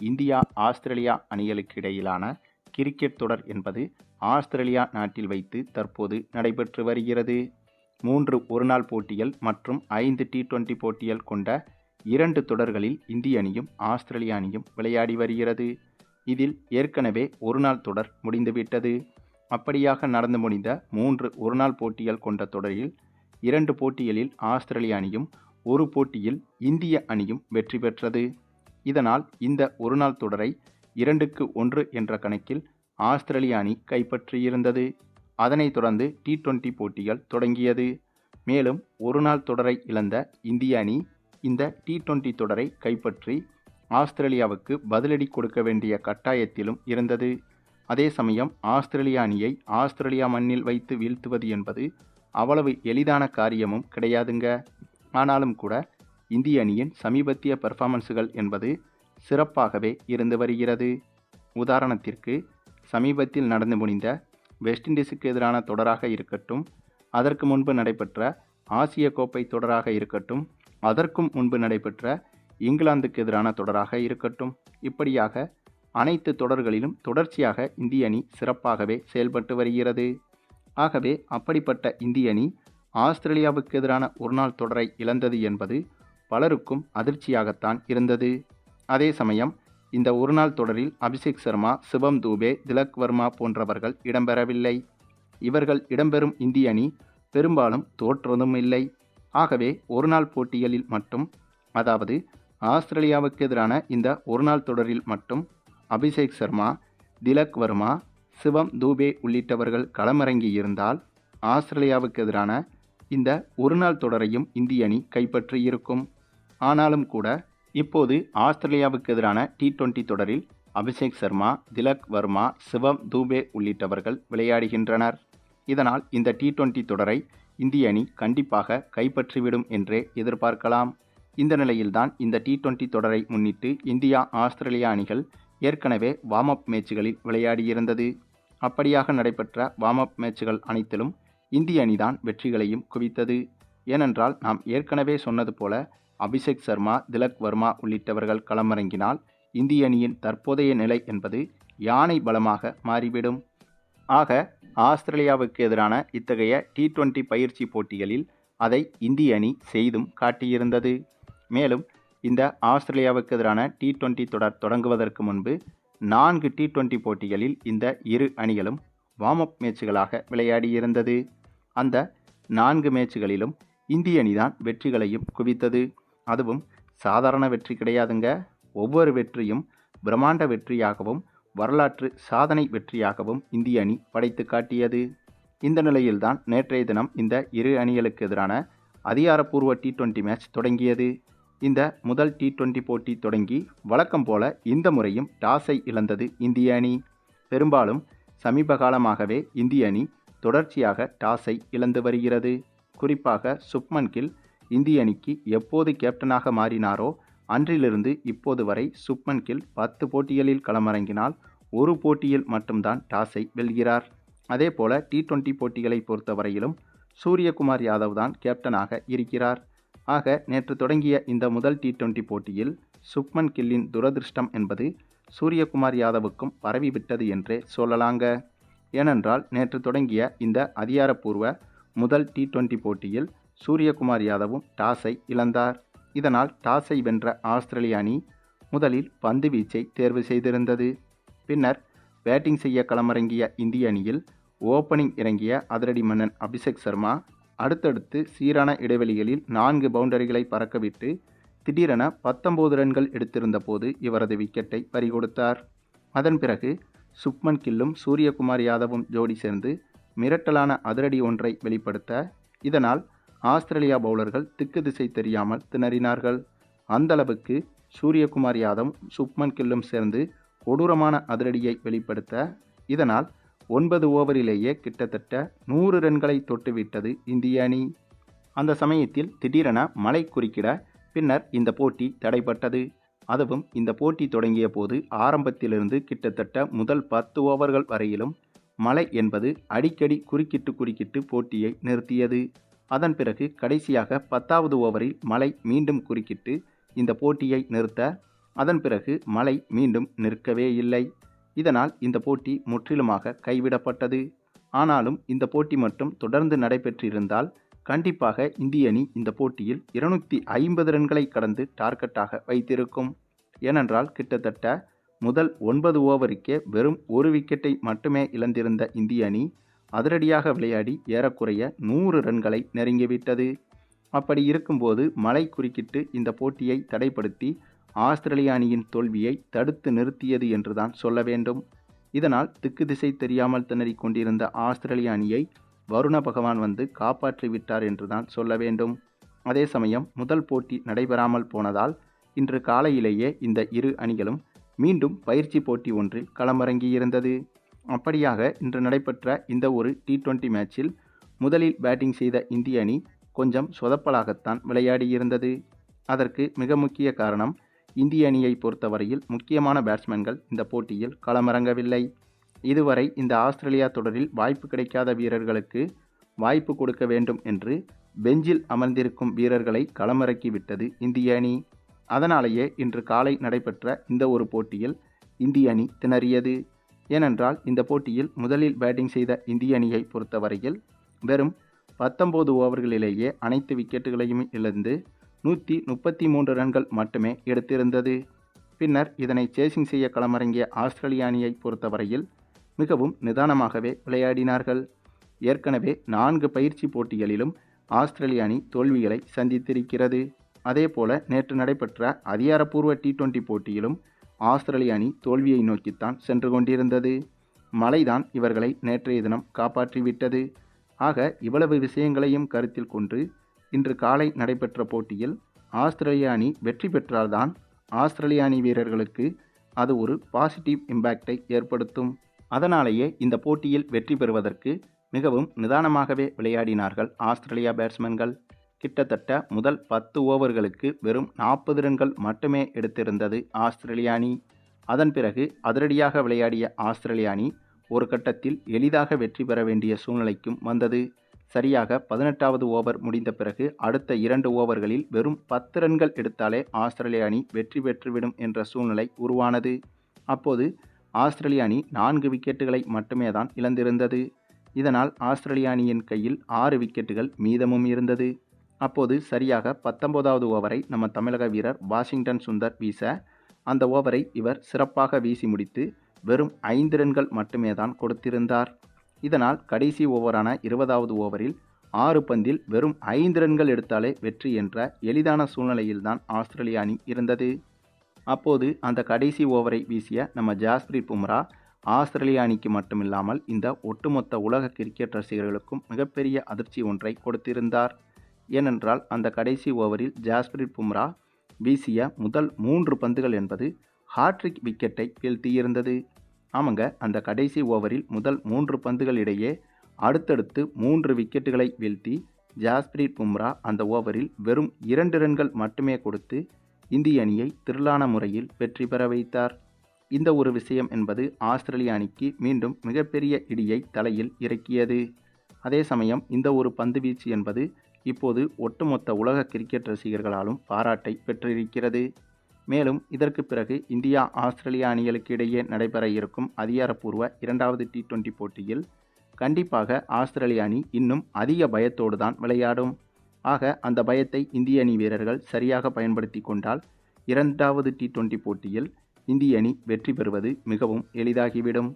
India Australia அணிகளுக்கு இடையிலான cricket தொடர் என்பது ஆஸ்திரேலியா நாட்டில் வைத்து தற்போது நடைபெற்று வருகிறது. மூன்று ஒருநாள் போட்டிகள் மற்றும் ஐந்து டி டுவெண்டி போட்டிகள் கொண்ட இரண்டு தொடர்களில் இந்திய அணியும் ஆஸ்திரேலிய அணியும் விளையாடி வருகிறது. இதில் ஏற்கனவே ஒருநாள் தொடர் முடிந்துவிட்டது. அப்படியாக நடந்து முடிந்த மூன்று ஒருநாள் போட்டிகள் கொண்ட தொடரில் இரண்டு போட்டிகளில் ஆஸ்திரேலிய அணியும் ஒரு போட்டியில் இந்திய அணியும் வெற்றி பெற்றது. இதனால் இந்த ஒருநாள் தொடரை இரண்டுக்கு ஒன்று என்ற கணக்கில் ஆஸ்திரேலிய அணி கைப்பற்றியிருந்தது. அதனைத் தொடர்ந்து டி டுவெண்டி போட்டிகள் தொடங்கியது. மேலும் ஒருநாள் தொடரை இழந்த இந்திய அணி இந்த டி டுவெண்டி தொடரை கைப்பற்றி ஆஸ்திரேலியாவுக்கு பதிலடி கொடுக்க வேண்டிய கட்டாயத்திலும் இருந்தது. அதே சமயம் ஆஸ்திரேலிய அணியை ஆஸ்திரேலியா மண்ணில் வைத்து வீழ்த்துவது என்பது அவ்வளவு எளிதான காரியமும் கிடையாதுங்க. ஆனாலும் கூட இந்திய அணியின் சமீபத்திய பெர்ஃபார்மன்ஸுகள் என்பது சிறப்பாகவே இருந்து வருகிறது. உதாரணத்திற்கு சமீபத்தில் நடந்து முடிந்த வெஸ்ட் இண்டீஸுக்கு எதிரான தொடராக இருக்கட்டும் அதற்கு முன்பு நடைபெற்ற ஆசிய கோப்பை தொடராக இருக்கட்டும் அதற்கும் முன்பு நடைபெற்ற இங்கிலாந்துக்கு எதிரான தொடராக இருக்கட்டும். இப்படியாக அனைத்து தொடர்களிலும் தொடர்ச்சியாக இந்திய அணி சிறப்பாகவே செயல்பட்டு வருகிறது. ஆகவே அப்படிப்பட்ட இந்திய அணி ஆஸ்திரேலியாவுக்கு எதிரான ஒருநாள் தொடரை இழந்தது என்பது பலருக்கும் அதிர்ச்சியாகத்தான் இருந்தது. அதே சமயம் இந்த ஒருநாள் தொடரில் அபிஷேக் சர்மா சிவம் தூபே திலக் வர்மா போன்றவர்கள் இடம்பெறவில்லை. இவர்கள் இடம்பெறும் இந்திய அணி பெரும்பாலும் தோற்றதும் இல்லை ஆகவே ஒருநாள் போட்டிகளில் மட்டும் அதாவது ஆஸ்திரேலியாவுக்கு எதிரான இந்த ஒருநாள் தொடரில் மட்டும் அபிஷேக் சர்மா திலக் வர்மா சிவம் தூபே உள்ளிட்டவர்கள் களமிறங்கி இருந்தால் ஆஸ்திரேலியாவுக்கு எதிரான இந்த ஒருநாள் தொடரையும் இந்திய அணி கைப்பற்றியிருக்கும். ஆனாலும் கூட இப்போது ஆஸ்திரேலியாவுக்கு எதிரான டி டுவெண்டி தொடரில் அபிஷேக் சர்மா திலக் வர்மா சிவம் தூபே உள்ளிட்டவர்கள் விளையாடுகின்றனர். இதனால் இந்த டி டுவெண்டி தொடரை இந்திய அணி கண்டிப்பாக கைப்பற்றிவிடும் என்றே எதிர்பார்க்கலாம். இந்த நிலையில்தான் இந்த டி டுவெண்டி தொடரை முன்னிட்டு இந்தியா ஆஸ்திரேலியா அணிகள் ஏற்கனவே வார்ம் அப் மேட்சுகளில் விளையாடியிருந்தது. அப்படியாக நடைபெற்ற வார்ம் அப் மேட்சுகள் அனைத்திலும் இந்திய அணிதான் வெற்றிகளையும் குவித்தது. ஏனென்றால் நாம் ஏற்கனவே சொன்னது போல அபிஷேக் சர்மா திலக் வர்மா உள்ளிட்டவர்கள் களமிறங்கினால் இந்திய அணியின் தற்போதைய நிலை என்பது யானை பலமாக மாறிவிடும். ஆக ஆஸ்திரேலியாவுக்கு எதிரான இத்தகைய டி டுவெண்டி பயிற்சி போட்டிகளில் அதை இந்திய அணி செய்தும் காட்டியிருந்தது. மேலும் இந்த ஆஸ்திரேலியாவுக்கு எதிரான டி டுவெண்டி தொடர் தொடங்குவதற்கு முன்பு நான்கு டி டுவெண்டி போட்டிகளில் இந்த இரு அணிகளும் வார்ம் அப் மேட்சுகளாக விளையாடியிருந்தது. அந்த நான்கு மேட்சுகளிலும் இந்திய அணிதான் வெற்றிகளையும் குவித்தது. அதுவும் சாதாரண வெற்றி கிடையாதுங்க. ஒவ்வொரு வெற்றியும் பிரம்மாண்ட வெற்றியாகவும் வரலாற்று சாதனை வெற்றியாகவும் இந்திய அணி படைத்து காட்டியது. இந்த நிலையில்தான் நேற்றைய தினம் இந்த இரு அணிகளுக்கு எதிரான அதிகாரப்பூர்வ டி டுவெண்டி மேட்ச் தொடங்கியது. இந்த முதல் டி டுவெண்டி போட்டி தொடங்கி வழக்கம் போல இந்த முறையும் டாஸை இழந்தது இந்திய அணி. பெரும்பாலும் சமீப காலமாகவே இந்திய அணி தொடர்ச்சியாக டாஸை இழந்து வருகிறது. குறிப்பாக சுப்மன் கில் இந்திய அணிக்கு எப்போது கேப்டனாக மாறினாரோ அன்றிலிருந்து இப்போது வரை சுப்மன் கில் பத்து போட்டிகளில் களமிறங்கினால் ஒரு போட்டியில் மட்டும்தான் டாஸை வெல்கிறார். அதே போல டி டுவெண்டி போட்டிகளை பொறுத்தவரையிலும் சூரியகுமார் யாதவ் தான் கேப்டனாக இருக்கிறார். ஆக நேற்று தொடங்கிய இந்த முதல் டி டுவெண்டி போட்டியில் சுப்மன் கில்லின் துரதிருஷ்டம் என்பது சூரியகுமார் யாதவுக்கும் பரவிவிட்டது என்றே சொல்லலாங்க. ஏனென்றால் நேற்று தொடங்கிய இந்த அதிகாரப்பூர்வ முதல் டி டுவெண்டி போட்டியில் சூரியகுமார் யாதவும் டாஸை இழந்தார். இதனால் டாஸை வென்ற ஆஸ்திரேலிய அணி முதலில் பந்து வீச்சை தேர்வு செய்திருந்தது. பின்னர் பேட்டிங் செய்ய களமிறங்கிய இந்திய அணியில் ஓப்பனிங் இறங்கிய அதிரடி மன்னன் அபிஷேக் சர்மா அடுத்தடுத்து சீரான இடைவெளிகளில் நான்கு பவுண்டரிகளை பறக்கவிட்டு திடீரென பத்தொன்பது ரன்கள் எடுத்திருந்த போது இவரது விக்கெட்டை பறிகொடுத்தார் அதன் பிறகு சுப்மன் கில்லும் சூரியகுமார் யாதவும் ஜோடி சேர்ந்து மிரட்டலான அதிரடி ஒன்றை வெளிப்படுத்த இதனால் ஆஸ்திரேலியா பவுலர்கள் திக்கு திசை தெரியாமல் திணறினார்கள். அந்தளவுக்கு சூரியகுமார் யாதவ் சுப்மன் கில்லும் சேர்ந்து கொடூரமான அதிரடியை வெளிப்படுத்த இதனால் ஒன்பது ஓவரிலேயே கிட்டத்தட்ட நூறு ரன்களை தொட்டுவிட்டது இந்திய அணி. அந்த சமயத்தில் திடீரென மழை குறுக்கிட பின்னர் இந்த போட்டி தடைப்பட்டது. அதுவும் இந்த போட்டி தொடங்கிய போது ஆரம்பத்திலிருந்து கிட்டத்தட்ட முதல் பத்து ஓவர்கள் வரையிலும் மழை என்பது அடிக்கடி குறுக்கிட்டு குறுக்கிட்டு போட்டியை நிறுத்தியது. அதன் பிறகு கடைசியாக பத்தாவது ஓவரில் மலை மீண்டும் குறுக்கிட்டு இந்த போட்டியை நிறுத்த அதன் பிறகு மழை மீண்டும் நிற்கவே இல்லை. இதனால் இந்த போட்டி முற்றிலுமாக கைவிடப்பட்டது. ஆனாலும் இந்த போட்டி மட்டும் தொடர்ந்து நடைபெற்றிருந்தால் கண்டிப்பாக இந்திய அணி இந்த போட்டியில் இருநூற்றி ஐம்பது ரன்களை கடந்து டார்கெட்டாக வைத்திருக்கும். ஏனென்றால் கிட்டத்தட்ட முதல் ஒன்பது ஓவருக்கே வெறும் ஒரு விக்கெட்டை மட்டுமே இழந்திருந்த இந்திய அணி அதிரடியாக விளையாடி ஏறக்குறைய நூறு ரன்களை நெருங்கிவிட்டது. அப்படி இருக்கும்போது மழை குறுக்கிட்டு இந்த போட்டியை தடைப்படுத்தி ஆஸ்திரேலிய அணியின் தோல்வியை தடுத்து நிறுத்தியது என்றுதான் சொல்ல வேண்டும். இதனால் திக்கு திசை தெரியாமல் திணறிக் கொண்டிருந்த ஆஸ்திரேலிய அணியை வருண பகவான் வந்து காப்பாற்றிவிட்டார் என்றுதான் சொல்ல வேண்டும். அதே சமயம் முதல் போட்டி நடைபெறாமல் போனதால் இன்று காலையிலேயே இந்த இரு அணிகளும் மீண்டும் பயிற்சி போட்டி ஒன்றில் களமிறங்கியிருந்தது. அப்படியாக இன்று நடைபெற்ற இந்த ஒரு டி டுவெண்ட்டி மேட்சில் முதலில் பேட்டிங் செய்த இந்திய அணி கொஞ்சம் சொதப்பலாகத்தான் விளையாடியிருந்தது. அதற்கு மிக முக்கிய காரணம் இந்திய அணியை பொறுத்தவரையில் முக்கியமான பேட்ஸ்மேன்கள் இந்த போட்டியில் களமிறங்கவில்லை. இதுவரை இந்த ஆஸ்திரேலியா தொடரில் வாய்ப்பு கிடைக்காத வீரர்களுக்கு வாய்ப்பு கொடுக்க வேண்டும் என்று பெஞ்சில் அமர்ந்திருக்கும் வீரர்களை களமிறக்கிவிட்டது இந்திய அணி. அதனாலேயே இன்று காலை நடைபெற்ற இந்த ஒரு போட்டியில் இந்திய அணி திணறியது. ஏனென்றால் இந்த போட்டியில் முதலில் பேட்டிங் செய்த இந்திய அணியை பொறுத்தவரையில் வெறும் பத்தொம்போது ஓவர்களிலேயே அனைத்து விக்கெட்டுகளையும் இழந்து நூற்றி முப்பத்தி மூன்று ரன்கள் மட்டுமே எடுத்திருந்தது. பின்னர் இதனை சேசிங் செய்ய களமிறங்கிய ஆஸ்திரேலிய அணியை பொறுத்தவரையில் மிகவும் நிதானமாகவே விளையாடினார்கள். ஏற்கனவே நான்கு பயிற்சி போட்டிகளிலும் ஆஸ்திரேலிய அணி தோல்விகளை சந்தித்திருக்கிறது. அதேபோல நேற்று நடைபெற்ற அதிகாரப்பூர்வ டி டுவெண்டி போட்டியிலும் ஆஸ்திரேலிய அணி தோல்வியை நோக்கித்தான் சென்று கொண்டிருந்தது. மழைதான் இவர்களை நேற்றைய தினம் காப்பாற்றிவிட்டது. ஆக இவ்வளவு விஷயங்களையும் கருத்தில் கொண்டு இன்று காலை நடைபெற்ற போட்டியில் ஆஸ்திரேலிய அணி வெற்றி பெற்றால்தான் ஆஸ்திரேலிய அணி வீரர்களுக்கு அது ஒரு பாசிட்டிவ் இம்பேக்டை ஏற்படுத்தும். அதனாலேயே இந்த போட்டியில் வெற்றி பெறுவதற்கு மிகவும் நிதானமாகவே விளையாடினார்கள் ஆஸ்திரேலியா பேட்ஸ்மேன்கள். கிட்டத்தட்ட முதல் பத்து ஓவர்களுக்கு வெறும் நாற்பது ரன்கள் மட்டுமே எடுத்திருந்தது ஆஸ்திரேலிய அணி. அதன் பிறகு அதிரடியாக விளையாடிய ஆஸ்திரேலிய அணி ஒரு கட்டத்தில் எளிதாக வெற்றி பெற வேண்டிய சூழ்நிலைக்கும் வந்தது. சரியாக பதினெட்டாவது ஓவர் முடிந்த பிறகு அடுத்த இரண்டு ஓவர்களில் வெறும் பத்து ரன்கள் எடுத்தாலே ஆஸ்திரேலிய அணி வெற்றி பெற்றுவிடும் என்ற சூழ்நிலை உருவானது. அப்போது ஆஸ்திரேலிய அணி நான்கு விக்கெட்டுகளை மட்டுமே தான் இழந்திருந்தது. இதனால் ஆஸ்திரேலிய அணியின் கையில் ஆறு விக்கெட்டுகள் மீதமும் இருந்தது. அப்போது சரியாக பத்தொன்பதாவது ஓவரை நம்ம தமிழக வீரர் வாஷிங்டன் சுந்தர் வீச அந்த ஓவரை இவர் சிறப்பாக வீசி முடித்து வெறும் ஐந்து ரன்கள் மட்டுமே தான் கொடுத்திருந்தார். இதனால் கடைசி ஓவரான இருபதாவது ஓவரில் ஆறு பந்தில் வெறும் ஐந்து ரன்கள் எடுத்தாலே வெற்றி என்ற எளிதான சூழ்நிலையில்தான் ஆஸ்திரேலிய அணி இருந்தது. அப்போது அந்த கடைசி ஓவரை வீசிய நம்ம ஜாஸ்பிரிட் பும்ரா ஆஸ்திரேலிய அணிக்கு மட்டுமில்லாமல் இந்த ஒட்டுமொத்த உலக கிரிக்கெட் ரசிகர்களுக்கும் மிகப்பெரிய அதிர்ச்சி ஒன்றை கொடுத்திருந்தார். ஏனென்றால் அந்த கடைசி ஓவரில் ஜாஸ்பிரிட் பும்ரா வீசிய முதல் மூன்று பந்துகள் என்பது ஹாட்ரிக் விக்கெட்டை வீழ்த்தியிருந்தது. ஆமாங்க அந்த கடைசி ஓவரில் முதல் மூன்று பந்துகள் இடையே அடுத்தடுத்து மூன்று விக்கெட்டுகளை வீழ்த்தி ஜாஸ்பிரிட் பும்ரா அந்த ஓவரில் வெறும் இரண்டு ரன்கள் மட்டுமே கொடுத்து இந்திய அணியை திரளான முறையில் வெற்றி பெற வைத்தார். இந்த ஒரு விஷயம் என்பது ஆஸ்திரேலிய அணிக்கு மீண்டும் மிகப்பெரிய இடியை தலையில் இறக்கியது. அதே சமயம் இந்த ஒரு பந்து வீச்சு என்பது இப்போது ஒட்டுமொத்த உலக கிரிக்கெட் ரசிகர்களாலும் பாராட்டை பெற்றிருக்கிறது. மேலும் இதற்கு பிறகு இந்தியா ஆஸ்திரேலியா அணிகளுக்கு இடையே நடைபெற இருக்கும் அதிகாரப்பூர்வ இரண்டாவது டி டுவெண்டி போட்டியில் கண்டிப்பாக ஆஸ்திரேலிய அணி இன்னும் அதிக பயத்தோடு தான் விளையாடும். ஆக அந்த பயத்தை இந்திய அணி வீரர்கள் சரியாக பயன்படுத்தி கொண்டால் இரண்டாவது டி டுவெண்டி போட்டியில் இந்திய அணி வெற்றி பெறுவது மிகவும் எளிதாகிவிடும்.